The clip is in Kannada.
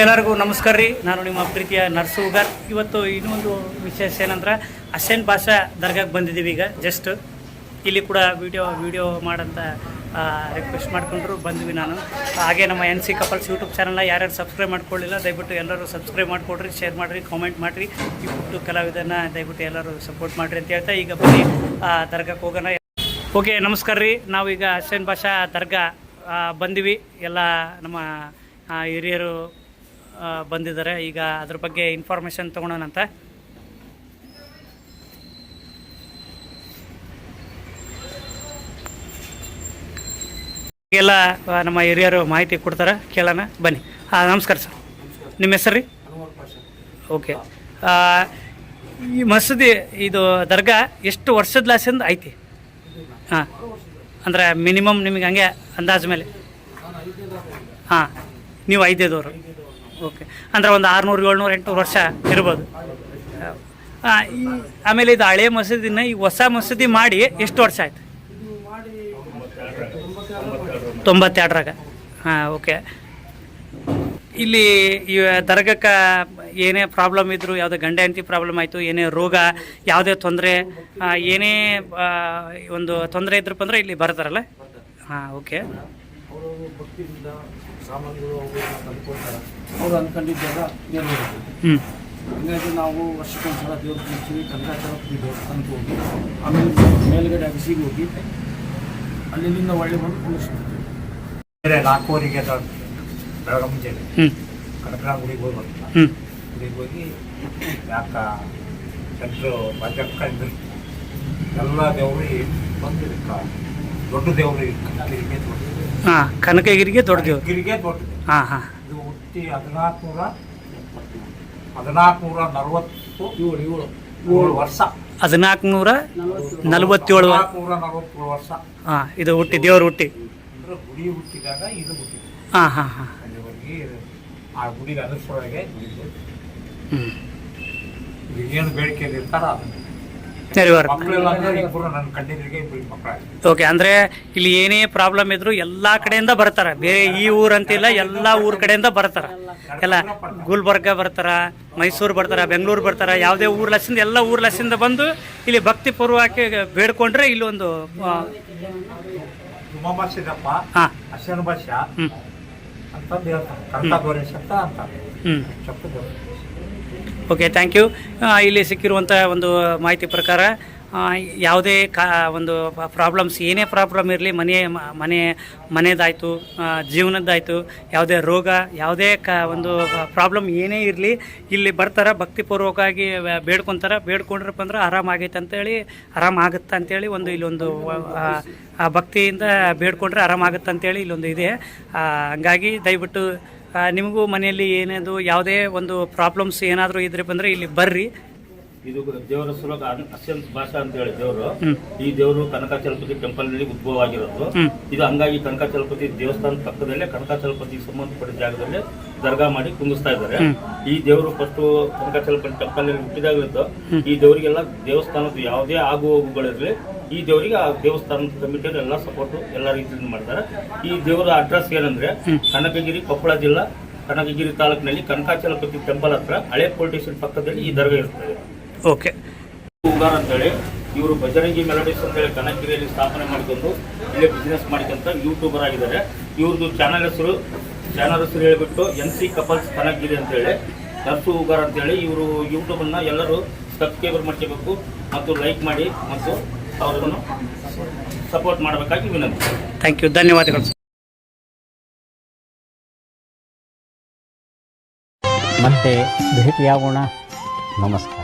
ಎಲ್ಲರಿಗೂ ನಮಸ್ಕಾರ ರೀ. ನಾನು ನಿಮ್ಮ ಪ್ರೀತಿಯ ನರ್ಸು ಉಗಾರ್. ಇವತ್ತು ಇನ್ನೊಂದು ವಿಶೇಷ ಏನಂದ್ರೆ ಅಶೇನ್ ಭಾಷಾ ದರ್ಗಾಕ್ಕೆ ಬಂದಿದ್ದೀವಿ ಈಗ ಜಸ್ಟ್ ಇಲ್ಲಿ ಕೂಡ ವಿಡಿಯೋ ವಿಡಿಯೋ ಮಾಡಂತ ರಿಕ್ವೆಸ್ಟ್ ಮಾಡ್ಕೊಂಡ್ರು, ಬಂದ್ವಿ ನಾನು. ಹಾಗೆ ನಮ್ಮ ಎನ್ ಸಿ ಕಪಲ್ಸ್ ಯೂಟ್ಯೂಬ್ ಚಾನಲ್ನ ಯಾರ್ಯಾರು ಸಬ್ಸ್ಕ್ರೈಬ್ ಮಾಡ್ಕೊಳ್ಳಿಲ್ಲ ದಯವಿಟ್ಟು ಎಲ್ಲರೂ ಸಬ್ಸ್ಕ್ರೈಬ್ ಮಾಡಿಕೊಡ್ರಿ ಶೇರ್ ಮಾಡಿರಿ ಕಾಮೆಂಟ್ ಮಾಡಿರಿ. ಪುಟ್ಟು ಕಲಾವಿದನ ದಯವಿಟ್ಟು ಎಲ್ಲರೂ ಸಪೋರ್ಟ್ ಮಾಡಿರಿ ಅಂತ ಹೇಳ್ತಾ ಈಗ ಬನ್ನಿ ದರ್ಗಾಕ್ಕೆ ಹೋಗೋಣ. ಓಕೆ ನಮಸ್ಕಾರ ರೀ. ನಾವೀಗ ಅಶೇನ್ ಭಾಷಾ ದರ್ಗಾ ಬಂದ್ವಿ. ಎಲ್ಲ ನಮ್ಮ ಹಿರಿಯರು ಬಂದಿದ್ದಾರೆ. ಈಗ ಅದ್ರ ಬಗ್ಗೆ ಇನ್ಫಾರ್ಮೇಷನ್ ತೊಗೊಳೋಣಂತ ಎಲ್ಲ ನಮ್ಮ ಹಿರಿಯರು ಮಾಹಿತಿ ಕೊಡ್ತಾರೆ. ಕೇಳೋಣ ಬನ್ನಿ. ಹಾಂ ನಮಸ್ಕಾರ ಸರ್. ನಿಮ್ಮ ಹೆಸರು ರೀ? ಓಕೆ. ಈ ಮಸೂದಿ ಇದು ದರ್ಗಾ ಎಷ್ಟು ವರ್ಷದ ಲಾಸಿಂದ ಐತಿ? ಹಾಂ. ಅಂದರೆ ಮಿನಿಮಮ್ ನಿಮಗೆ ಹಂಗೆ ಅಂದಾಜು ಮೇಲೆ. ಹಾಂ. ನೀವು ಐದೈದವರು ಓಕೆ. ಅಂದ್ರೆ ಒಂದು ಆರುನೂರು, ಏಳ್ನೂರು, ಎಂಟುನೂರು ವರ್ಷ ಇರ್ಬೋದು. ಆಮೇಲೆ ಇದು ಹಳೆ ಮಸೀದಿನ ಈ ಹೊಸ ಮಸೀದಿ ಮಾಡಿ ಎಷ್ಟು ವರ್ಷ ಆಯ್ತು? ತೊಂಬತ್ತೆರಡರಾಗ. ಹಾಂ, ಓಕೆ. ಇಲ್ಲಿ ಈ ದರ್ಗಕ್ಕೆ ಏನೇ ಪ್ರಾಬ್ಲಮ್ ಇದ್ದರೂ ಯಾವುದೇ ಗಂಡ ಹೆಂಡತಿ ಪ್ರಾಬ್ಲಮ್ ಆಯಿತು, ಏನೇ ರೋಗ, ಯಾವುದೇ ತೊಂದರೆ ಏನೇ ಒಂದು ತೊಂದರೆ ಇದ್ರಪ್ಪ ಅಂದ್ರೆ ಇಲ್ಲಿ ಬರ್ತಾರಲ್ಲ? ಹಾಂ, ಓಕೆ. ಅವರು ಭಕ್ತಿಯಿಂದ ತಂದ್ಕೊಡ್ತಾರೆ ಅವರು ನೆರವೇರುತ್ತೆ ಹಂಗಾಗಿ ನಾವು ವರ್ಷಕ್ಕೊಂದ್ಸಲ ದೇವ್ರ ಕೂರ್ತೀವಿ ಕನಕಾಚಲ ದೇವಸ್ಥಾನಕ್ಕೆ ಹೋಗಿ ಆಮೇಲೆ ಮೇಲ್ಗಡೆ ಅಗಸಿಗೆ ಹೋಗಿ ಅಲ್ಲಿಂದ ಒಳ್ಳೆ ಬಂದು ಕುಳಿಸ್ತೀವಿ ಬೇರೆ ನಾಲ್ಕೂವರೆಗೆ. ಬೆಳಗ್ಗೆ ಮುಂಚೆನೆ ಕನಕನ ಗುಡಿಗೆ ಹೋಗಿ ಬರ್ತೀವಿ ಗುಡಿಗೆ ಹೋಗಿ ಯಾಕ ಭಜಕ್ಕ ಇದ್ರು ಎಲ್ಲ ದೇವರು ಬಂದಿರಕ್ಕ ದೊಡ್ಡ ದೇವರು ಕನಕಗಿರಿಗೆ ದೊಡ್ಡದು ಹಾಂ ಕನಕಗಿರಿಗೆ ದೊಡ್ಡ ದೇವ್ರು. ಗಿರಿಗೆ ದೊಡ್ಡ ಹಾಂ ಹಾಂ. ಇದು ಹುಟ್ಟಿ ಹದಿನಾಲ್ಕು ನೂರ ಹದಿನಾಲ್ಕು ನೂರ ನಲವತ್ತು ಏಳು ಏಳು ಏಳು ವರ್ಷ. ಹದಿನಾಲ್ಕು ನೂರ ನಲವತ್ತೇಳು ಹದಿನಾಲ್ಕು ನೂರ ನಲವತ್ತೇಳು ವರ್ಷ. ಹಾಂ ಇದು ಹುಟ್ಟಿ ದೇವ್ರು ಹುಟ್ಟಿ. ಅಂದ್ರೆ ಗುಡಿ ಹುಟ್ಟಿದಾಗ ಇದು ಹುಟ್ಟಿ ಹಾಂ ಹಾಂ ಹಾಂ. ಅಲ್ಲಿವರೆಗೆ ಆ ಗುಡಿಗೆ ಅನುಸರವಾಗಿ ಹ್ಞೂ ಏನು ಬೇಡಿಕೆ ಇರ್ತಾರ ಅದನ್ನ. ಓಕೆ ಅಂದರೆ ಇಲ್ಲಿ ಏನೇ ಪ್ರಾಬ್ಲಮ್ ಇದ್ರು ಎಲ್ಲ ಕಡೆಯಿಂದ ಬರ್ತಾರೆ. ಬೇರೆ ಈ ಊರ್ ಅಂತಿಲ್ಲ ಎಲ್ಲ ಊರ್ ಕಡೆಯಿಂದ ಬರ್ತಾರೆ. ಎಲ್ಲ ಗುಲ್ಬರ್ಗ ಬರ್ತಾರ ಮೈಸೂರು ಬರ್ತಾರ ಬೆಂಗಳೂರು ಬರ್ತಾರ ಯಾವುದೇ ಊರ್ ಲಸಿಂದ ಎಲ್ಲ ಊರ್ ಲಸಿಂದ ಬಂದು ಇಲ್ಲಿ ಭಕ್ತಿ ಪೂರ್ವಕ್ಕೆ ಬೇಡ್ಕೊಂಡ್ರೆ ಇಲ್ಲಿ ಒಂದು ಹ್ಮ್. ಹಾಂ ಹ್ಞೂ ಓಕೆ ಥ್ಯಾಂಕ್ ಯು ಇಲ್ಲಿ ಸಿಕ್ಕಿರುವಂಥ ಒಂದು ಮಾಹಿತಿ ಪ್ರಕಾರ ಯಾವುದೇ ಕಾ, ಒಂದು ಪ್ರಾಬ್ಲಮ್ಸ್ ಏನೇ ಪ್ರಾಬ್ಲಮ್ ಇರಲಿ ಮನೆ ಮನೆ ಮನೆಯದಾಯಿತು ಜೀವನದ್ದಾಯಿತು, ಯಾವುದೇ ರೋಗ, ಯಾವುದೇ ಕ, ಒಂದು ಪ್ರಾಬ್ಲಮ್ ಏನೇ ಇರಲಿ, ಇಲ್ಲಿ ಬರ್ತಾರೆ, ಭಕ್ತಿಪೂರ್ವಕವಾಗಿ ಬೇಡ್ಕೊತಾರೆ, ಬೇಡ್ಕೊಂಡ್ರಪ್ಪ ಅಂದ್ರೆ ಆರಾಮಾಗೈತೆ ಅಂತೇಳಿ ಆರಾಮಾಗುತ್ತೆ ಅಂತೇಳಿ ಒಂದು ಇಲ್ಲೊಂದು ಭಕ್ತಿಯಿಂದ ಬೇಡ್ಕೊಂಡ್ರೆ ಆರಾಮಾಗುತ್ತೆ ಅಂತೇಳಿ ಇಲ್ಲೊಂದು ಇದೆ. ಹಂಗಾಗಿ ದಯವಿಟ್ಟು ನಿಮಗೂ ಮನೆಯಲ್ಲಿ ಏನೇದು ಯಾವುದೇ ಒಂದು ಪ್ರಾಬ್ಲಮ್ಸ್ ಏನಾದರೂ ಇದ್ರೆ ಬಂದರೆ ಇಲ್ಲಿ ಬರ್ರಿ. ಇದು ದೇವರ ಸುಲಭ ಅಸ್ಯಂತ ಭಾಷಾ ಅಂತ ಹೇಳಿ ದೇವರು. ಈ ದೇವರು ಕನಕಾಚಲಪತಿ ಟೆಂಪಲ್ನಲ್ಲಿ ಉದ್ಭವ ಆಗಿರೋದು ಇದು ಹಂಗಾಗಿ ಕನಕಾಚಲಪತಿ ದೇವಸ್ಥಾನ ಪಕ್ಕದಲ್ಲೇ ಕನಕಾಚಲಪತಿ ಸಂಬಂಧಪಟ್ಟ ಜಾಗದಲ್ಲಿ ದರ್ಗಾ ಮಾಡಿ ಕುಂದಿಸ್ತಾ ಇದ್ದಾರೆ. ಈ ದೇವರು ಫಸ್ಟ್ ಕನಕಾಚಲಪತಿ ಟೆಂಪಲ್ನಲ್ಲಿ ಹುಟ್ಟಿದಾಗಲಿದ್ದು ಈ ದೇವರಿಗೆಲ್ಲ ದೇವಸ್ಥಾನದ ಯಾವುದೇ ಆಗು ಹೋಗುಗಳಿರಲಿ ಈ ದೇವರಿಗೆ ಆ ದೇವಸ್ಥಾನದ ಕಮಿಟಿಯವರು ಎಲ್ಲ ಸಪೋರ್ಟ್ ಎಲ್ಲ ರೀತಿಯಿಂದ ಮಾಡ್ತಾರೆ. ಈ ದೇವರ ಅಡ್ರೆಸ್ ಏನಂದ್ರೆ ಕನಕಗಿರಿ ಕೊಪ್ಪಳ ಜಿಲ್ಲಾ ಕನಕಗಿರಿ ತಾಲೂಕಿನಲ್ಲಿ ಕನಕಾಚಲಪತಿ ಟೆಂಪಲ್ ಹತ್ರ ಹಳೆ ಪೊಲೀಸ್ ಸ್ಟೇಷನ್ ಪಕ್ಕದಲ್ಲಿ ಈ ದರ್ಗಾ ಇರ್ತದೆ. ಓಕೆ. ಉಗಾರ್ ಅಂತೇಳಿ ಇವರು ಬಜರಂಗಿ ಮೆಲೋಡಿಸ್ ಅಂತೇಳಿ ಕನಕಗಿರಿಯಲ್ಲಿ ಸ್ಥಾಪನೆ ಮಾಡಿಕೊಂಡು ಇಲ್ಲೇ ಬಿಸ್ನೆಸ್ ಮಾಡಿಕೊಂತ ಯೂಟ್ಯೂಬರ್ ಆಗಿದ್ದಾರೆ. ಇವ್ರದ್ದು ಚಾನಲ್ ಹೆಸರು ಚಾನಲ್ ಹೆಸರು ಹೇಳ್ಬಿಟ್ಟು ಎನ್ ಸಿ ಕಪಲ್ಸ್ ಕನಕಗಿರಿ ಅಂತೇಳಿ. ನರ್ಸು ಉಗಾರ್ ಅಂತೇಳಿ ಇವರು ಯೂಟ್ಯೂಬನ್ನು ಎಲ್ಲರೂ ಸಬ್ಸ್ಕ್ರೈಬರ್ ಮಾಡ್ಕೋಬೇಕು ಮತ್ತು ಲೈಕ್ ಮಾಡಿ ಮತ್ತು ಅವರನ್ನು ಸಪೋರ್ಟ್ ಮಾಡಬೇಕಾಗಿ ವಿನಂತಿ. ಥ್ಯಾಂಕ್ ಯು ಧನ್ಯವಾದಗಳು. ಮತ್ತೆ ಭೇಟಿಯಾಗೋಣ. ನಮಸ್ಕಾರ.